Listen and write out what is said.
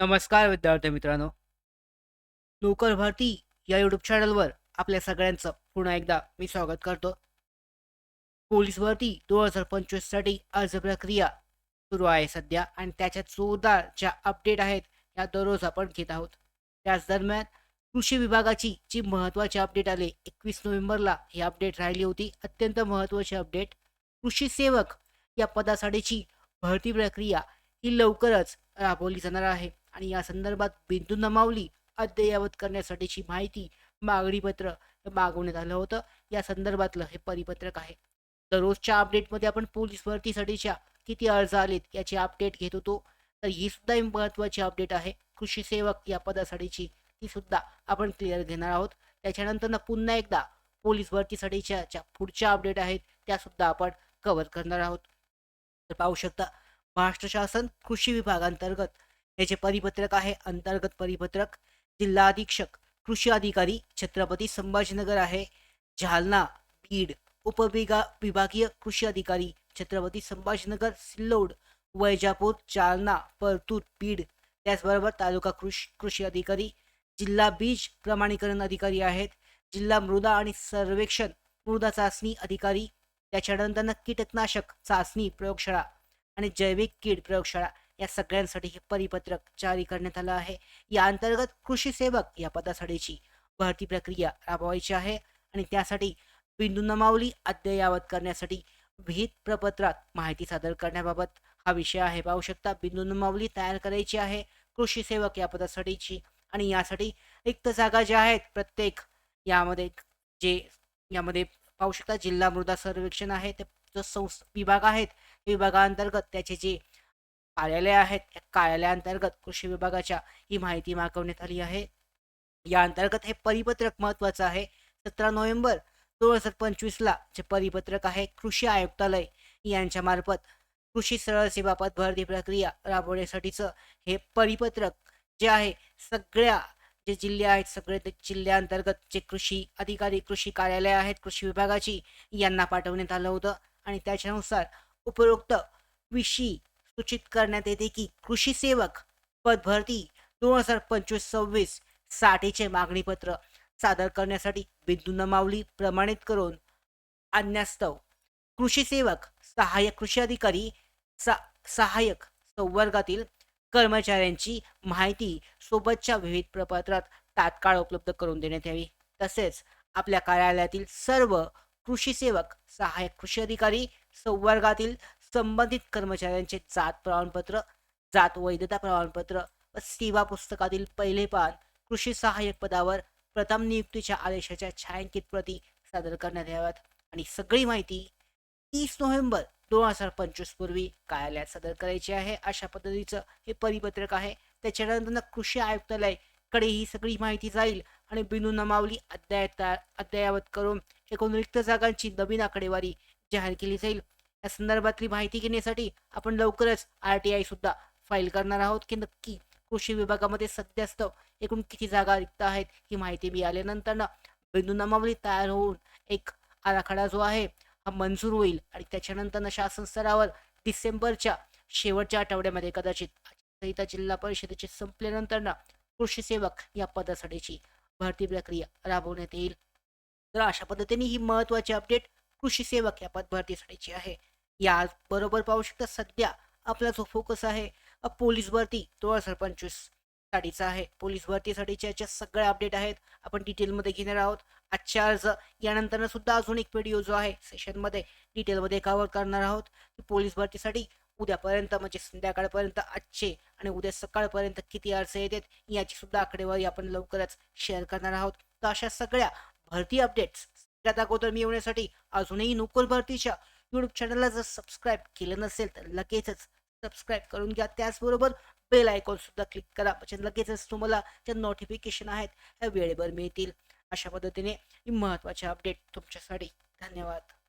नमस्कार विद्यार्थी मित्रांनो. नोकर भारती या यूट्यूब चॅनलवर आपल्या सगळ्यांचं पुन्हा एकदा मी स्वागत करतो. पोलीस भरती दोन हजार पंचवीससाठी अर्ज प्रक्रिया सुरू आहे सध्या आणि त्याच्या जोरदार ज्या अपडेट आहेत त्या दररोज आपण घेत आहोत. त्याच दरम्यान कृषी विभागाची जी महत्त्वाची अपडेट आली एकवीस नोव्हेंबरला ही अपडेट राहिली होती अत्यंत महत्त्वाची अपडेट कृषी सेवक या पदासाठीची भरती प्रक्रिया ही लवकरच राबवली जाणार आहे. आणि या संदर्भात बिंदू नमावली अद्ययावत करण्यासाठीची माहिती मागणीपत्र मागवण्यात आलं होतं. या संदर्भातलं हे परिपत्रक आहे. दररोजच्या अपडेटमध्ये आपण पोलीस भरतीसाठीच्या किती अर्ज आलेत याची अपडेट घेत होतो. तर ही सुद्धा एक महत्त्वाची अपडेट आहे. कृषी सेवक या पदासाठीची ती सुद्धा आपण क्लिअर घेणार आहोत. त्याच्यानंतर पुन्हा एकदा पोलीस भरतीसाठीच्या ज्या पुढच्या अपडेट आहेत त्या सुद्धा आपण कव्हर करणार आहोत. तर पाहू शकता महाराष्ट्र शासन कृषी विभागांतर्गत याचे परिपत्रक आहे अंतर्गत परिपत्रक जिल्हा अधीक्षक कृषी अधिकारी छत्रपती संभाजीनगर आहे. जालना बीड उपविभा विभागीय कृषी अधिकारी छत्रपती संभाजीनगर सिल्लोड वैजापूर जालना परतूर बीड त्याचबरोबर तालुका कृषी कृषी अधिकारी जिल्हा बीज प्रमाणीकरण अधिकारी आहेत. जिल्हा मृदा आणि सर्वेक्षण मृदा चाचणी अधिकारी त्याच्यानंतर कीटकनाशक चाचणी प्रयोगशाळा आणि जैविक कीड प्रयोगशाळा. या सगळ्यांसाठी हे परिपत्रक जारी करण्यात आलं आहे. या अंतर्गत कृषी सेवक या पदासाठीची भरती प्रक्रिया राबवायची आहे आणि त्यासाठी बिंदू नमावली अद्ययावत करण्यासाठी विहित प्रपत्रात माहिती सादर करण्याबाबत हा विषय आहे. पाहू शकता बिंदू नमावली तयार करायची आहे कृषी सेवक या पदासाठीची आणि यासाठी रिक्त जागा ज्या आहेत प्रत्येक यामध्ये जे यामध्ये पाहू शकता जिल्हा मृदा सर्वेक्षण आहे. ते जो संस विभाग आहेत विभागाअंतर्गत त्याचे जे कार्यालय आहेत. या कार्यालयाअंतर्गत कृषी विभागाच्या ही माहिती मागवण्यात आली आहे. या अंतर्गत हे परिपत्रक महत्वाचं आहे. सतरा नोव्हेंबर दोन हजार पंचवीसला जे परिपत्रक आहे कृषी आयुक्तालय यांच्या मार्फत कृषी सरळ भरती प्रक्रिया राबवण्यासाठीचं हे परिपत्रक जे आहे सगळ्या जे जिल्हे आहेत सगळे ते जिल्ह्याअंतर्गत जे कृषी अधिकारी कृषी कार्यालय आहेत कृषी विभागाची यांना पाठवण्यात आलं होतं. आणि त्याच्यानुसार उपरोक्त विषयी सूचित करण्यात येते की कृषी सेवक पद भरती दोन हजार पंचवीस सव्वीस साठीचे मागणीपत्र सादर करण्यासाठी बिंदू नमावली प्रमाणित करून आणण्यास्तव कृषी सेवक सहाय्यक कृषी अधिकारी सा सहाय्यक संवर्गातील कर्मचाऱ्यांची माहिती सोबतच्या विविध प्रपत्रात तात्काळ उपलब्ध करून देण्यात यावी. तसेच आपल्या कार्यालयातील सर्व कृषी सेवक सहाय्यक कृषी अधिकारी संवर्गातील संबंधित कर्मचाऱ्यांचे जात प्रमाणपत्र जात वैधता प्रमाणपत्र व सेवा पुस्तकातील पहिले पान कृषी सहाय्यक पदावर प्रथम नियुक्तीच्या आदेशाच्या छायांकित प्रती सादर करण्यात याव्यात. आणि सगळी माहिती तीस नोव्हेंबर दोन हजार पंचवीस पूर्वी कार्यालयात सादर करायची आहे. अशा पद्धतीचं हे परिपत्रक आहे. त्याच्यानंतर कृषी आयुक्तालयाकडे ही सगळी माहिती जाईल आणि बिनू नमावली अद्ययात अद्ययावत करून एकूण रिक्त जागांची नवीन आकडेवारी जाहीर केली जाईल. या संदर्भातली माहिती घेण्यासाठी आपण लवकरच आर टी आय सुद्धा फाईल करणार आहोत. की नक्की कृषी विभागामध्ये सध्यास्त एकूण किती जागा रिक्त आहेत ही माहिती मिळाल्यानंतर ना बिंदू तयार होऊन एक आराखडा जो आहे हा मंजूर होईल. आणि त्याच्यानंतर शासन स्तरावर डिसेंबरच्या शेवटच्या आठवड्यामध्ये कदाचित संहिता जिल्हा परिषदेचे संपल्यानंतर ना कृषी सेवक या पदासाठीची भरती प्रक्रिया राबवण्यात येईल. तर अशा पद्धतीने ही महत्वाची अपडेट कृषी सेवक या पद भरतीसाठीची आहे. या बरोबर पाहू शकता सध्या आपला जो फोकस आहे पोलीस भरती दोन हजार पंचवीस साठीचा आहे. पोलीस भरतीसाठीच्या याच्या सगळ्या अपडेट आहेत. आपण डिटेलमध्ये घेणार आहोत. आजच्या अर्ज यानंतर सुद्धा अजून एक व्हिडिओ जो आहे सेशनमध्ये डिटेलमध्ये कव्हर करणार आहोत. पोलीस भरतीसाठी उद्यापर्यंत म्हणजे संध्याकाळपर्यंत आजचे आणि उद्या सकाळपर्यंत किती अर्ज येतात याची सुद्धा आकडेवारी आपण लवकरच शेअर करणार आहोत. तर अशा सगळ्या भरती अपडेट्स सगळ्यात अगोदर मिळवण्यासाठी अजूनही नोकर भरतीच्या यूट्यूब चॅनलला जर सबस्क्राईब केलं नसेल तर लगेचच सबस्क्राईब करून घ्या. त्याचबरोबर बेल आयकॉन सुद्धा क्लिक करा. म्हणजे लगेचच तुम्हाला जे नोटिफिकेशन आहेत ह्या वेळेवर मिळतील. अशा पद्धतीने ही महत्त्वाचे अपडेट तुमच्यासाठी. धन्यवाद.